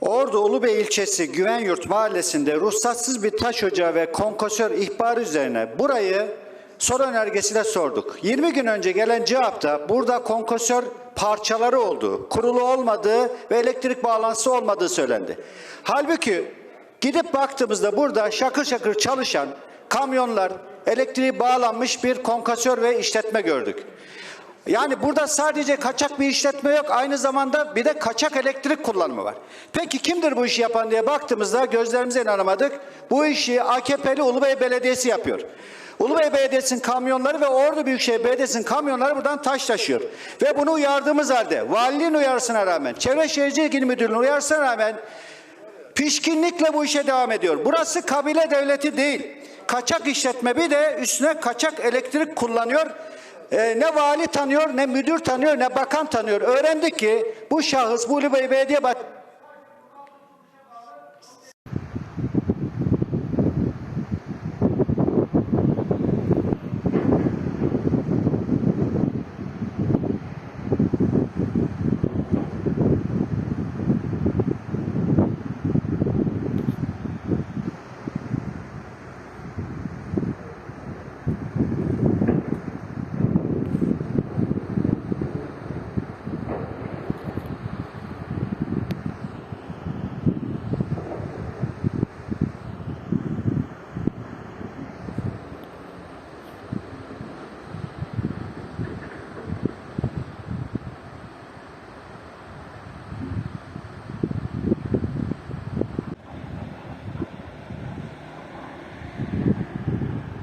Ordu Ulubey ilçesi Güvenyurt mahallesinde ruhsatsız bir taş ocağı ve konkosör ihbarı üzerine burayı soru önergesiyle sorduk. 20 gün önce gelen cevapta burada konkosör parçaları olduğu, kurulu olmadığı ve elektrik bağlantısı olmadığı söylendi. Halbuki gidip baktığımızda burada şakır şakır çalışan kamyonlar, elektriği bağlanmış bir konkosör ve işletme gördük. Yani burada sadece kaçak bir işletme yok. Aynı zamanda bir de kaçak elektrik kullanımı var. Peki kimdir bu işi yapan diye baktığımızda gözlerimize inanamadık. Bu işi AKP'li Ulubey Belediyesi yapıyor. Ulubey Belediyesi'nin kamyonları ve Ordu Büyükşehir Belediyesi'nin kamyonları buradan taş taşıyor. Ve bunu uyardığımız halde valiliğin uyarısına rağmen, Çevre Şehircilik İl Müdürlüğü'nün uyarısına rağmen pişkinlikle bu işe devam ediyor. Burası kabile devleti değil. Kaçak işletme bir de üstüne kaçak elektrik kullanıyor. Ee, ne vali tanıyor, ne müdür tanıyor, ne bakan tanıyor. Öğrendik ki bu şahıs, bu Ulubey Belediye 何?